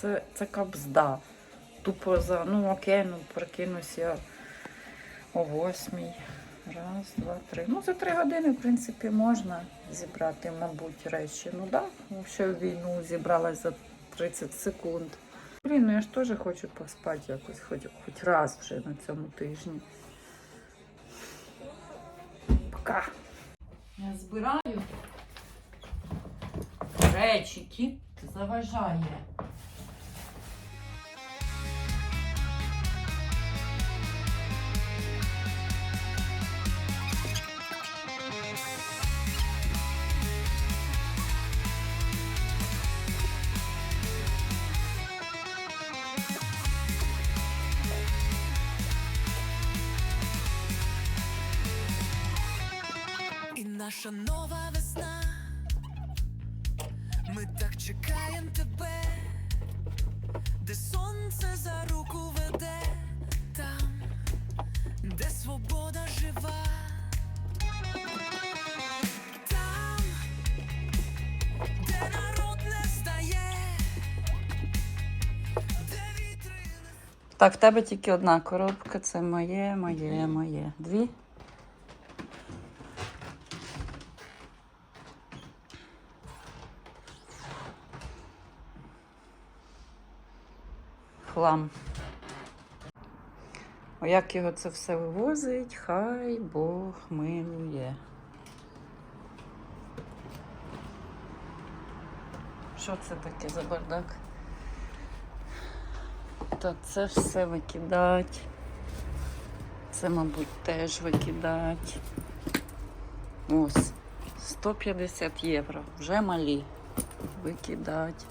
це, це кабзда. Тупо за, ну окей, ну прокинусь я о восьмій. Раз, два, три. Ну, за три години, в принципі, можна зібрати, мабуть, речі. Ну так, да, ще в війну зібралась за 30 секунд. Блін, ну я ж теж хочу поспати якось, хоч, хоч раз вже на цьому тижні. Пока. Я збираю речі, кіт заважає. Наша нова весна. Ми так чекаємо тебе, де сонце за руку веде, там, де свобода жива. Так, в тебе тільки одна коробка, це моє, моє, моє. Дві. Хлам. О, як його це все вивозить, хай Бог милує. Що це таке за бардак? Так, це все викидать. Це, мабуть, теж викидать. Ось. 150 євро. Вже малі. Викидать.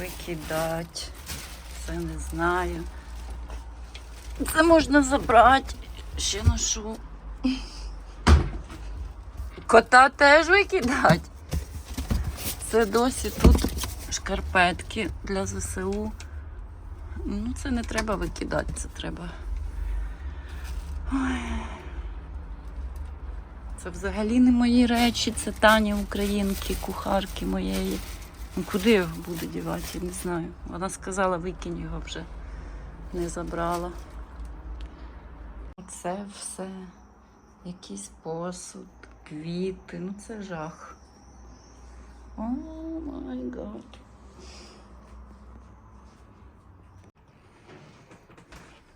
Викидать. Це не знаю. Це можна забрати. Ще ношу. Кота теж викидать. Це досі тут шкарпетки для ЗСУ. Ну, це не треба викидати, це треба. Ой. Це взагалі не мої речі, це Тані українки, кухарки моєї. Ну, куди його буду дівати, я не знаю. Вона сказала, викинь його вже. Не забрала. Це все. Якийсь посуд, квіти. Ну це жах. О май гад.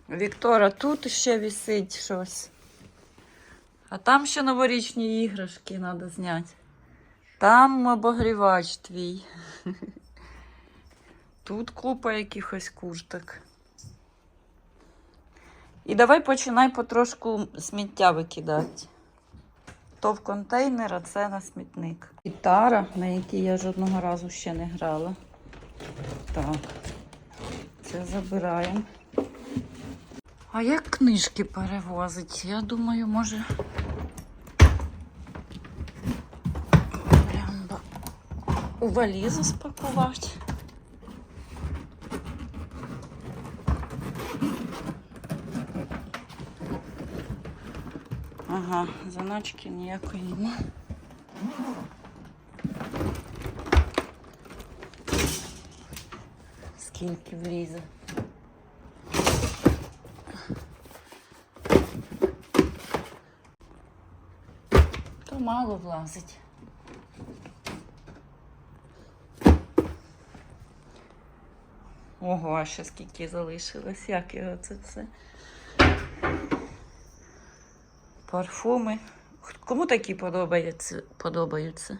Віктора, тут ще висить щось. А там ще новорічні іграшки треба зняти. Там обогрівач твій. Тут купа якихось курток. І давай починай потрошку сміття викидати. То в контейнер, а це на смітник. Гітара, на якій я жодного разу ще не грала. Так, це забираємо. А як книжки перевозить? Я думаю, може. Прям би у валізу спакувати. Ага, заначки ніякої нема. Скільки влізе. То мало влазить. Ого, а ще скільки залишилось, як його це все. Парфуми. Кому такі подобаються? подобаються?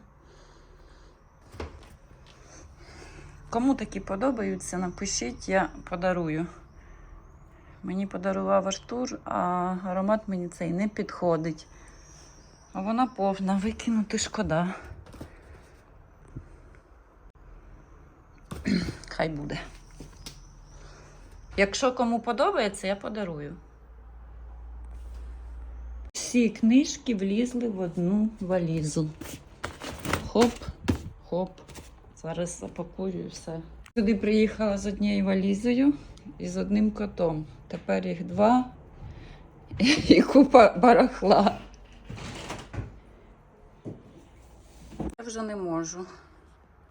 Кому такі подобаються, напишіть, я подарую. Мені подарував Артур, а аромат мені цей не підходить. А вона повна, викинути шкода. Хай буде. Якщо кому подобається, я подарую. Всі книжки влізли в одну валізу. Хоп, хоп. Зараз запакую все. Сюди приїхала з однією валізою і з одним котом. Тепер їх два і купа барахла. Я вже не можу.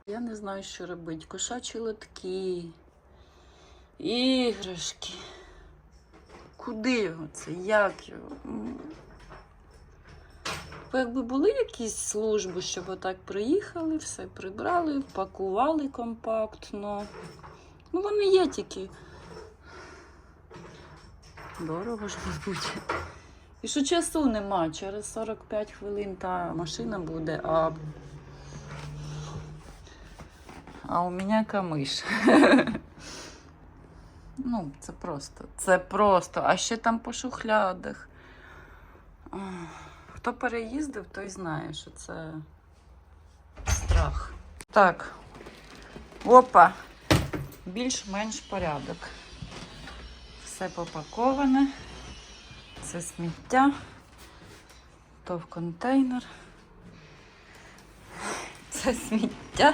Я не знаю, що робити. Кошачі лотки, іграшки. Куди його це? Як його? Якби були якісь служби, щоб отак приїхали, все прибрали, впакували компактно. Ну, вони є тільки. Дорого ж мабуть. І що часу нема, через 45 хвилин та машина буде, а, а у мене камиш. Ну, це просто. Це просто. А ще там по шухлядах. Хто переїздив, той знає, що це страх. Так. Опа. Більш-менш порядок. Все попаковане. Це сміття. То в контейнер. Це сміття.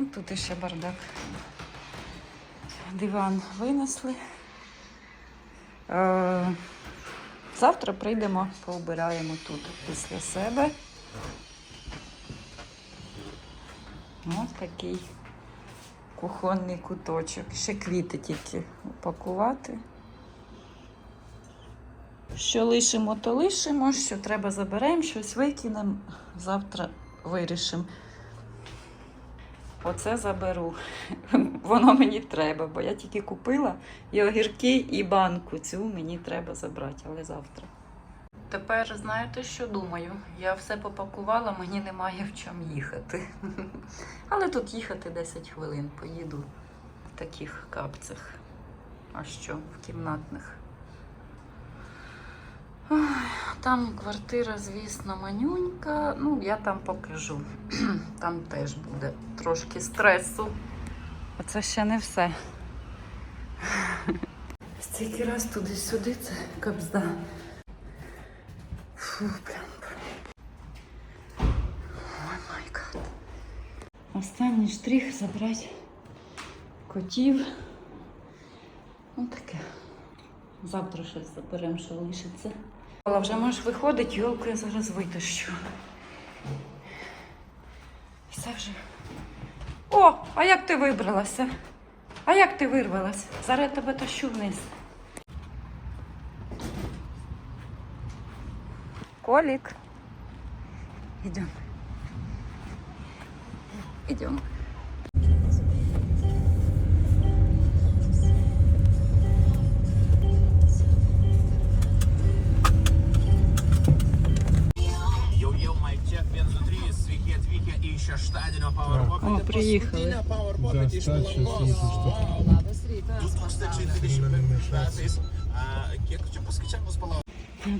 Ну, тут іще бардак. Диван винесли. Е, завтра прийдемо, поубираємо тут після себе. Ось такий кухонний куточок. Ще квіти тільки упакувати. Що лишимо, то лишимо, що треба заберемо, щось викинемо, завтра вирішимо. Оце заберу. Воно мені треба, бо я тільки купила і огірки, і банку. Цю мені треба забрати, але завтра. Тепер знаєте, що думаю? Я все попакувала, мені немає в чому їхати. Але тут їхати 10 хвилин, поїду в таких капцях. А що, в кімнатних. Там квартира, звісно, манюнька. Ну, я там покажу. Там теж буде трошки стресу. А це ще не все. Стільки раз туди-сюди це кабзда. Фу, прям. Ой май гад. Останній штрих забрати котів. Ну таке. Завтра щось заберемо, що лишиться. Вже можеш виходить, йолку я зараз витащу. Все вже. О, а як ти вибралася? А як ти вирвалась? Зараз я тебе тащу вниз. Колік. Идем. Идем. Поспала.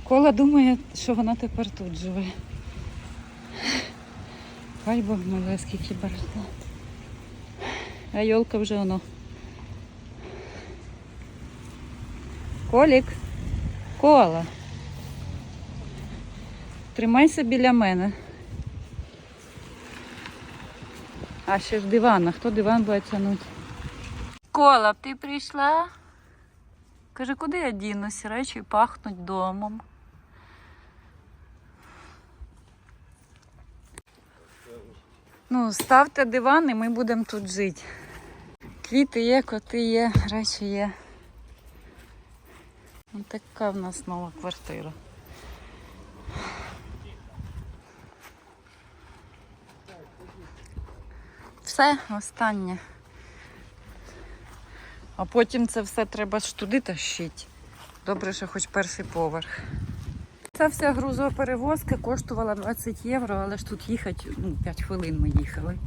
Кола думає, що вона тепер тут живе. Хай Бог милує, скільки барахла. А Йолка вже воно. Колік. Кола. Тримайся біля мене. А ще ж диван. А хто диван буде тягнути? Кола, ти прийшла? Каже, куди я дінусь? Речі пахнуть домом. Ну, ставте диван і ми будемо тут жити. Квіти є, коти є, речі є. Ось така в нас нова квартира. Все, останнє. А потім це все треба ж туди тащити. Добре, що хоч перший поверх. Ця вся грузоперевозка коштувала 20 євро, але ж тут їхати ну, 5 хвилин ми їхали.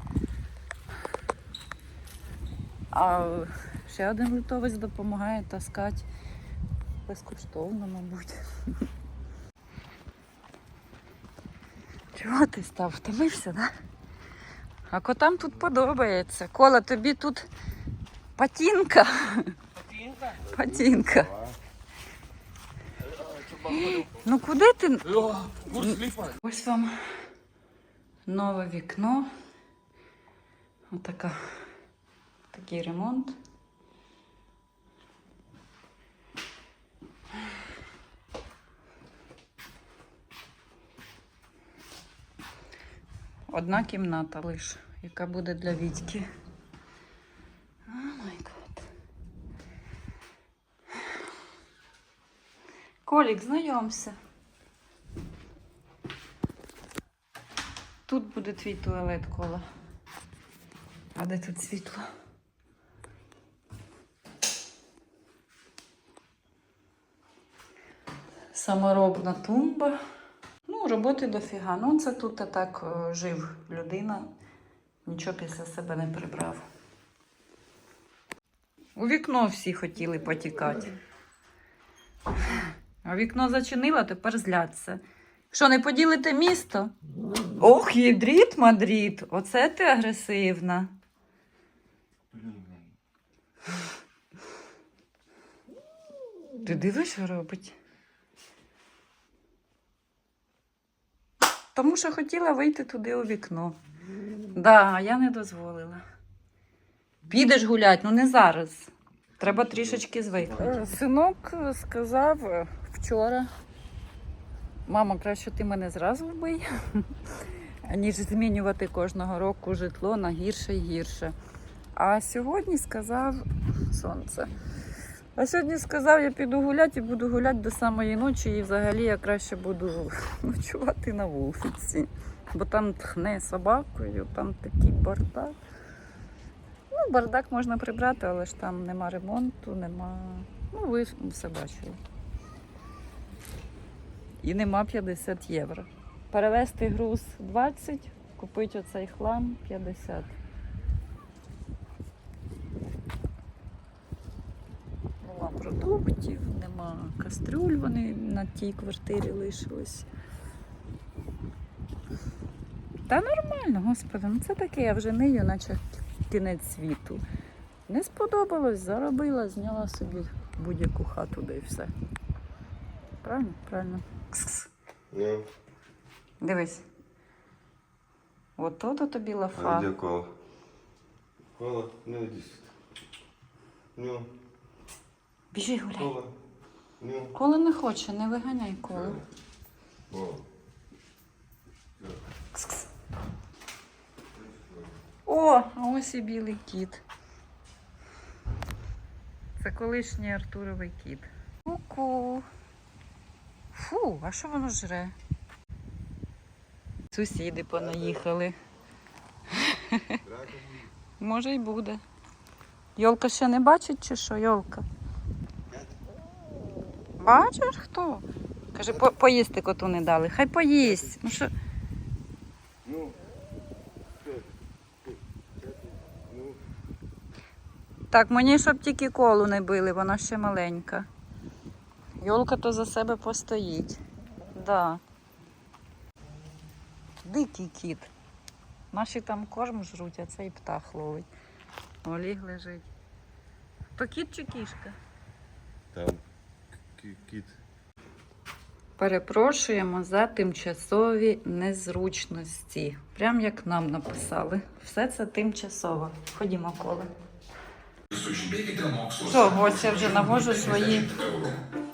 А ще один литовець допомагає таскати безкоштовно, мабуть. Чого ти став? Втомився, да? А котам тут подобається. Кола, тобі тут патінка. Патінка. Ну куди ти? Ось вам нове вікно. Отака. Такий ремонт. Одна кімната лише, яка буде для Вітьки. О май гад. Колік, знайомся. Тут буде твій туалет кола. А де тут світло? Саморобна тумба. Роботи дофіга. Ну, це тут так е, жив людина. Нічого після себе не прибрав. У вікно всі хотіли потікати. А вікно зачинила, тепер зляться. Що, не поділите місто? Ох, єдріт, Мадрід. Оце ти агресивна. Ти дивиш, що робить? Тому що хотіла вийти туди у вікно. Да, я не дозволила. Підеш гулять, ну не зараз. Треба трішечки звикнути. Синок сказав е, вчора. Мама, краще ти мене зразу вбий, ніж змінювати кожного року житло на гірше і гірше. А сьогодні сказав сонце. А сьогодні сказав, я піду гуляти і буду гуляти до самої ночі, і взагалі я краще буду ночувати на вулиці. Бо там тхне собакою, там такий бардак. Ну, бардак можна прибрати, але ж там нема ремонту, нема. Ну, ви все бачили. І нема 50 євро. Перевезти груз 20, купити оцей хлам 50. Нема продуктів, нема кастрюль, вони на тій квартирі лишились. Та нормально, господи, ну це таке, я вже нию, наче кінець світу. Не сподобалось, заробила, зняла собі будь-яку хату, де і все. Правильно? Правильно. Кс-кс. Ну, Дивись. Ото то тобі лафа. кола? Кола, иди сюда. Ну, Біжи гуляй. кола. Ну, Коли не хоче, не виганяй коло. Кс-кс. О, а ось і білий кіт. Це колишній Артуровий кіт. Ку-ку. Фу, а що воно жре? Сусіди понаїхали. Може й буде. Йолка ще не бачить чи що, Йолка? Бачиш хто? Каже, по- поїсти коту не дали. Хай поїсть. Ну що? Ну. Ну, Так, мені щоб тільки колу не били, вона ще маленька. Йолка то за себе постоїть. Да. Дикий кіт. Наші там корм жруть, а цей птах ловить. Оліг лежить. То кіт чи кішка? там кит. Перепрошуємо за тимчасові незручності. Прям як нам написали. Все це тимчасово. Ходімо коле. Що, ось я вже навожу свої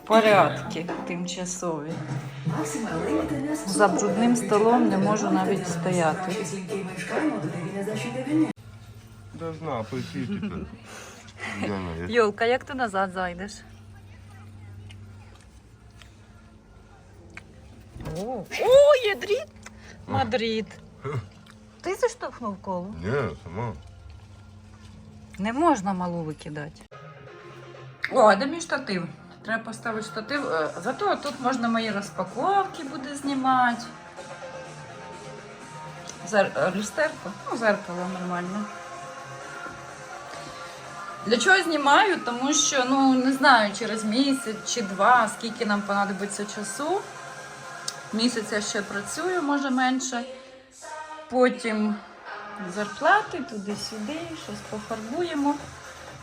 порядки тимчасові. За брудним столом не можу навіть стояти. Должна пойти теперь. Йолка, як ти назад зайдеш? О, О ядріт! Мадрид. Ти заштовхнув коло? Не, сама. Не можна малу викидати. О, а де мій штатив? Треба поставити штатив. Е, Зато тут можна мої розпаковки буде знімати. Зер... е, Люстерко? Ну, зеркало нормально. Для чого знімаю? Тому що, ну, не знаю, через місяць чи два, скільки нам понадобиться часу. Місяць я ще працюю, може менше. Потім зарплати туди-сюди, щось пофарбуємо.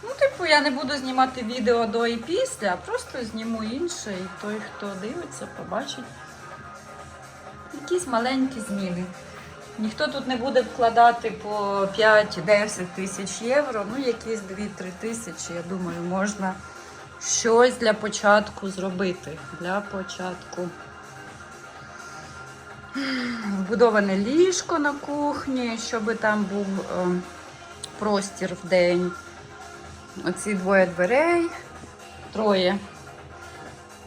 Ну, типу, я не буду знімати відео до і після, а просто зніму інше, і той, хто дивиться, побачить якісь маленькі зміни. Ніхто тут не буде вкладати по 5-10 тисяч євро, ну якісь 2-3 тисячі, я думаю, можна щось для початку зробити. Для початку. Вбудоване ліжко на кухні, щоб там був е, простір в день. Оці двоє дверей, троє.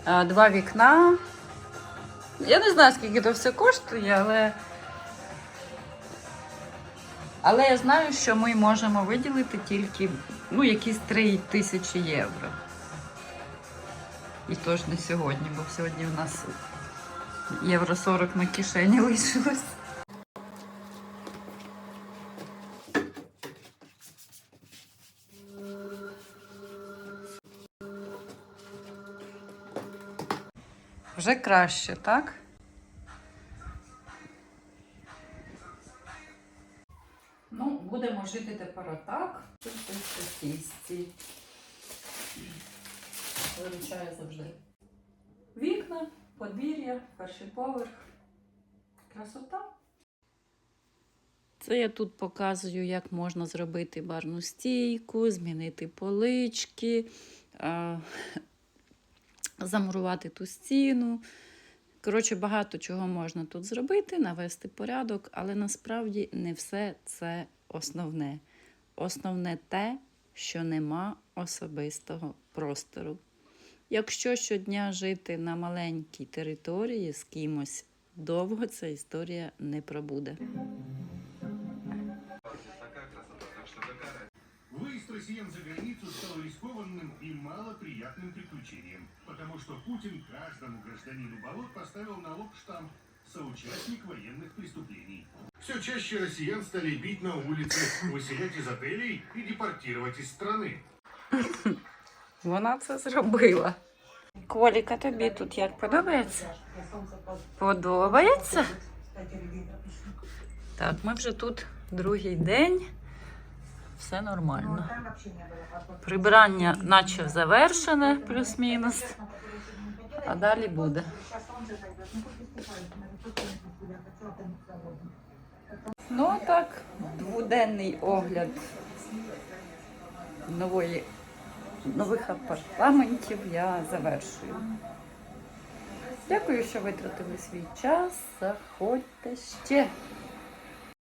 Е, Два вікна. Я не знаю, скільки це все коштує, але. Але я знаю, що ми можемо виділити тільки ну, якісь 3 тисячі євро. І то ж не сьогодні, бо сьогодні у нас євро 40 на кишені лишилось. Вже краще, так? Ну, будемо жити тепер отак. Тут ось такий завжди. Вікна, подвір'я, перший поверх. Красота. Це я тут показую, як можна зробити барну стійку, змінити полички, замурувати ту стіну. Коротше, багато чого можна тут зробити, навести порядок, але насправді не все це основне. Основне те, що нема особистого простору. Якщо щодня жити на маленькій території з кимось, довго ця історія не пробуде. Выезд россиян за границу стал рискованным и малоприятным приключением, потому что Путин каждому гражданину болот поставил налог штамп «Соучастник военных преступлений». Все чаще россиян стали бить на улице, выселять из отелей и депортировать из страны. Вона це зробила. Коліка, тобі тут як подобається? Подобається? Так, ми вже тут другий день. Все нормально. Прибирання наче завершене, плюс-мінус. А далі буде. Ну так, дводенний огляд нової, нових апартаментів я завершую. Дякую, що витратили свій час. Заходьте ще.